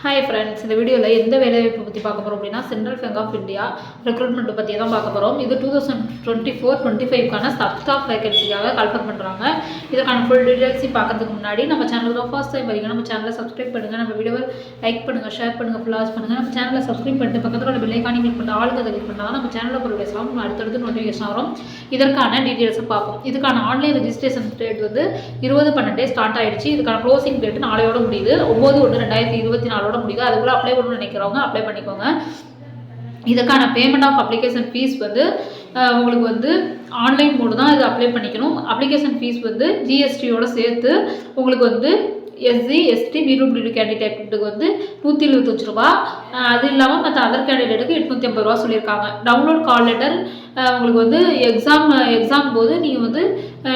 Hi friends இந்த வீடியோவில் எந்த வேலைவாய்ப்பு பற்றி பார்க்க போகிறோம் அப்படின்னா central bank of India recruitment பற்றி தான் பார்க்க போகிறோம் இது two thousand twenty four twenty ஃபைவ்க்கான sub staff வேகன்சிக்காக கால்ஃபர் பண்ணுறாங்க இதற்கான ஃபுல் டீட்டெயில்ஸையும் பார்க்கறதுக்கு முன்னாடி நம்ம சேனல் தான் ஃபர்ஸ்ட் டைம் வரீங்க. நம்ம சேனலை சப்ஸ்கிரைப் பண்ணுங்கள் நம்ம வீடியோவை லைக் பண்ணுங்கள் ஷேர் பண்ணுங்கள் ஃபுல்லாஸ் பண்ணுங்கள் நம்ம சேனலை சப்ஸ்கிரைப் பண்ணிட்டு பக்கத்தில் உள்ள பெல்லைக்கானி கிளிக் பண்ணி ஆளுக்கு அதை கிளிக் பண்ணால் நம்ம சேனலில் போகிற பேசலாம் நம்ம அடுத்தடுத்து நோட்டிஃபிகேஷன் வரும். இதற்கான டீட்டெயில்ஸை பார்ப்போம். இதுக்கான ஆன்லைன் ரெஜிஸ்ட்ரேஷன் டேட் வந்து இருபது பன்னெண்டே ஸ்டார்ட் ஆயிடுச்சு. இதுக்கான க்ளோசிங் டேட் நாளையோட முடியுது. ஒம்பது ஒன்று ரெண்டாயிரத்தி இருபத்தி நாலு நாலோட முடியுதோ அதுக்குள்ளே அப்ளை பண்ணணும்னு நினைக்கிறவங்க அப்ளை பண்ணிக்கோங்க. இதுக்கான பேமெண்ட் ஆஃப் அப்ளிகேஷன் ஃபீஸ் வந்து உங்களுக்கு வந்து ஆன்லைன் மோடு தான் இது அப்ளை பண்ணிக்கணும். அப்ளிகேஷன் ஃபீஸ் வந்து ஜிஎஸ்டியோட சேர்த்து உங்களுக்கு வந்து எஸ்சி எஸ்டி பிடபிள்யூ கேண்டிடேட்டுக்கு வந்து நூற்றி எழுபத்தஞ்சு ரூபா. அது இல்லாமல் மற்ற அதர் கேண்டிடேட்டுக்கு எட்நூற்றி ஐம்பது ரூபா சொல்லியிருக்காங்க. டவுன்லோட் கால் லெட்டர் உங்களுக்கு வந்து எக்ஸாம் எக்ஸாம் போது நீங்கள் வந்து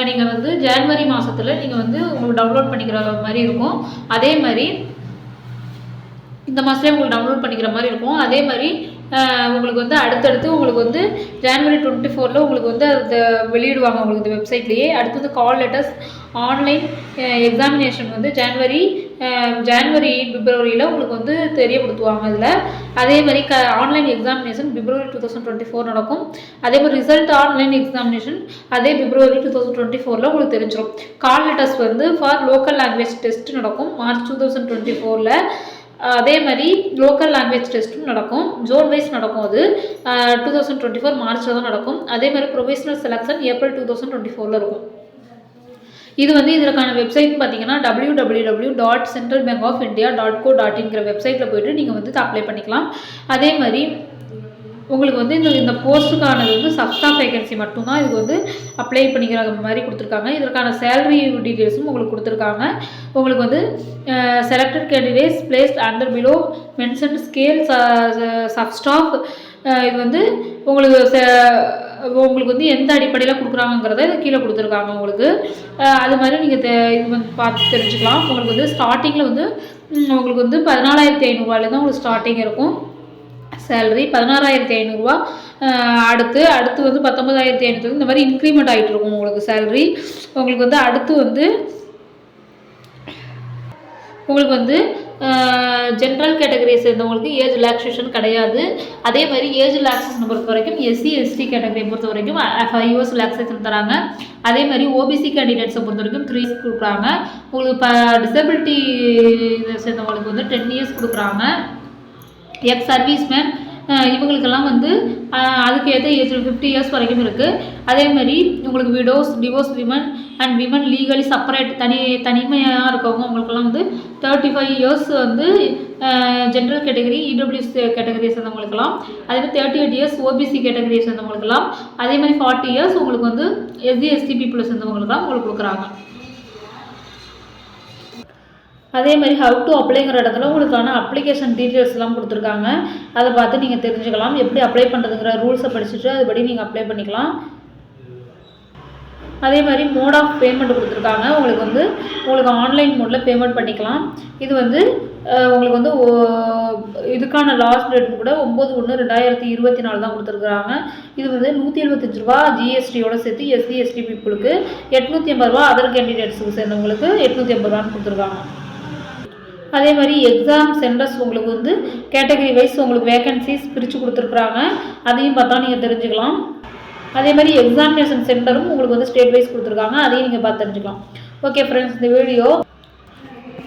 நீங்கள் வந்து ஜான்வரி மாதத்தில் நீங்கள் வந்து உங்களுக்கு டவுன்லோட் பண்ணிக்கிற மாதிரி இருக்கும். அதே மாதிரி இந்த மாதத்துலேயே உங்களுக்கு டவுன்லோட் பண்ணிக்கிற மாதிரி இருக்கும். அதே மாதிரி உங்களுக்கு வந்து அடுத்தடுத்து உங்களுக்கு வந்து ஜான்வரி டுவெண்ட்டி ஃபோரில் உங்களுக்கு வந்து அதை வெளியிடுவாங்க உங்களுக்கு இந்த வெப்சைட்லேயே அடுத்தது கால் லெட்டர்ஸ் ஆன்லைன் எக்ஸாமினேஷன் வந்து ஜனவரி ஜான்வரி பிப்ரவரியில் உங்களுக்கு வந்து தெரியப்படுத்துவாங்க இதில். அதே மாதிரி க online examination February two thousand twenty four நடக்கும். அதே மாதிரி ரிசல்ட் ஆன்லைன் எக்ஸாமினேஷன் அதே பிப்ரவரி டூ தௌசண்ட் டுவெண்ட்டி ஃபோரில் உங்களுக்கு தெரிஞ்சிடும் கால் லெட்டர்ஸ் வந்து ஃபார் லோக்கல் லாங்குவேஜ் டெஸ்ட் நடக்கும். மார்ச் டூ தௌசண்ட் டுவெண்ட்டி ஃபோரில் அதே மாதிரி லோக்கல் லாங்குவேஜ் டெஸ்ட்டும் நடக்கும். ஜோன் வைஸ் நடக்கும் அது. டூ தௌசண்ட் டுவெண்ட்டி ஃபோர் மார்ச்சில் தான் நடக்கும். அதே மாதிரி professional selection April two thousand twenty ஃபோரில் இருக்கும். இது வந்து இதற்கான வெப்சைட் பார்த்தீங்கன்னா W W W dot central bank of India dot co dot இன்கிற வெப்சைட்டில் போயிட்டு நீங்கள் வந்து அப்ளை பண்ணிக்கலாம். அதே மாதிரி உங்களுக்கு வந்து இந்த இந்த போஸ்ட்டுக்கானது வந்து சப்ஸ்டாஃப் வேகன்சி மட்டும்தான் இதுக்கு வந்து அப்ளை பண்ணிக்கிற மாதிரி கொடுத்துருக்காங்க. இதற்கான சேலரி டீட்டெயில்ஸும் உங்களுக்கு கொடுத்துருக்காங்க. உங்களுக்கு வந்து selected candidates placed under below mention scale sub staff இது வந்து உங்களுக்கு உங்களுக்கு வந்து எந்த அடிப்படையில் கொடுக்குறாங்கங்கிறத இது கீழே கொடுத்துருக்காங்க உங்களுக்கு. அது மாதிரி நீங்கள் தெ இது வந்து பார்த்து தெரிஞ்சுக்கலாம். உங்களுக்கு வந்து ஸ்டார்டிங்கில் வந்து உங்களுக்கு வந்து பதினாலாயிரத்தி ஐநூறுரூவாலேருந்து உங்களுக்கு ஸ்டார்டிங் இருக்கும். சேலரி பதினாறாயிரத்தி ஐநூறுரூவா அடுத்து அடுத்து வந்து பத்தொன்பதாயிரத்தி ஐநூறு இந்த மாதிரி இன்க்ரிமெண்ட் ஆகிட்டு இருக்கும் உங்களுக்கு சேலரி உங்களுக்கு வந்து அடுத்து வந்து உங்களுக்கு வந்து ஜென்ரல் கேட்டகரியை சேர்ந்தவங்களுக்கு ஏஜ் ரிலாக்ஸேஷன் கிடையாது. அதே மாதிரி ஏஜ் ரிலாக்ஸேஷன் பொறுத்த வரைக்கும் எஸ்சி எஸ்டி கேட்டகரியை பொறுத்த வரைக்கும் ஃபைவ் இயர்ஸ் ரிலாக்ஸேஷன் தராங்க. அதே மாதிரி ஓபிசி கேண்டிடேட்ஸை பொறுத்த வரைக்கும் த்ரீ இயர்ஸ் கொடுக்குறாங்க. உங்களுக்கு இப்போ டிசபிலிட்டி இதை சேர்ந்தவங்களுக்கு வந்து டென் இயர்ஸ் கொடுக்குறாங்க. எக்ஸ் சர்வீஸ்மேன் இவங்களுக்கெல்லாம் வந்து அதுக்கு ஏற்ற ஏஜ் ஃபிஃப்டி இயர்ஸ் வரைக்கும் இருக்குது அதே மாதிரி உங்களுக்கு widows divorce women and women legally separate தனி தனிமையாக இருக்கவங்க அவங்களுக்கெல்லாம் வந்து தேர்ட்டி ஃபைவ் இயர்ஸ் வந்து ஜென்ரல் கேட்டகரி இடபிள்யூஸ் கேட்டகரியை சேர்ந்தவங்களுக்கெல்லாம் அதே மாதிரி தேர்ட்டி எயிட் இயர்ஸ் ஓபிசி கேட்டகரியை சேர்ந்தவங்களுக்கெல்லாம் அதே மாதிரி ஃபார்ட்டி இயர்ஸ் உங்களுக்கு வந்து எஸ்சி எஸ்டி பீப்புளை சேர்ந்தவங்களுக்கெல்லாம் உங்களுக்கு கொடுக்குறாங்க. அதே மாதிரி ஹவு டு அப்ளைங்கிற இடத்துல உங்களுக்கான அப்ளிகேஷன் டீட்டெயில்ஸ்லாம் கொடுத்துருக்காங்க. அதை பார்த்து நீங்கள் தெரிஞ்சுக்கலாம். எப்படி அப்ளை பண்ணுறதுங்கிற ரூல்ஸை படிச்சுட்டு அதுபடி நீங்கள் அப்ளை பண்ணிக்கலாம். அதே மாதிரி மோட் ஆஃப் பேமெண்ட் கொடுத்துருக்காங்க. உங்களுக்கு வந்து உங்களுக்கு ஆன்லைன் மோடில் பேமெண்ட் பண்ணிக்கலாம். இது வந்து உங்களுக்கு வந்து ஓ- இதுக்கான லாஸ்ட் டேட் கூட ஒம்பது ஒன்று ரெண்டாயிரத்தி இருபத்தி நாலு தான் கொடுத்துருக்குறாங்க. இது வந்து நூற்றி எழுபத்தஞ்சு ரூபா ஜிஎஸ்டியோட சேர்த்து எஸ்சி எஸ்டி பீப்புளுக்கு எட்நூற்றி ஐம்பது ரூபா அதர் கேண்டிடேட்ஸுக்கு சேர்ந்தவங்களுக்கு எட்நூற்றி ஐம்பது ரூபான்னு கொடுத்துருக்காங்க. அதே மாதிரி எக்ஸாம் சென்டர்ஸ் உங்களுக்கு வந்து கேட்டகரி வைஸ் உங்களுக்கு வேகன்சிஸ் பிரித்து கொடுத்துருக்குறாங்க. அதையும் பார்த்தா நீங்கள் தெரிஞ்சுக்கலாம். அதே மாதிரி எக்ஸாமினேஷன் சென்டரும் உங்களுக்கு வந்து ஸ்டேட் வைஸ் கொடுத்துருக்காங்க. அதையும் நீங்கள் பார்த்து தெரிஞ்சுக்கலாம். ஓகே ஃப்ரெண்ட்ஸ் இந்த வீடியோ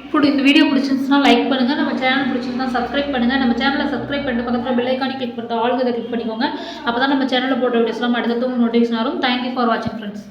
இப்படி இந்த வீடியோ பிடிச்சிருந்துச்சுன்னா லைக் பண்ணுங்கள் நம்ம சேனல் பிடிச்சிருந்தா சப்ஸ்கிரைப் பண்ணுங்கள் நம்ம சேனலை சப்ஸ்கிரைப் பண்ணிட்டு பக்கத்தில் பெல்லைக்கானி கிளிக் பண்ணிட்டு ஆளுங்க கிளிக் பண்ணிக்கோங்க. அப்போ தான் நம்ம சேனலில் போட்ட வீடியோஸ்லாம் அடுத்தது உங்களுக்கு நோட்டிஃபிகேஷன் வரும். தேங்க்யூ ஃபார் வாட்சிங் ஃப்ரெண்ட்ஸ்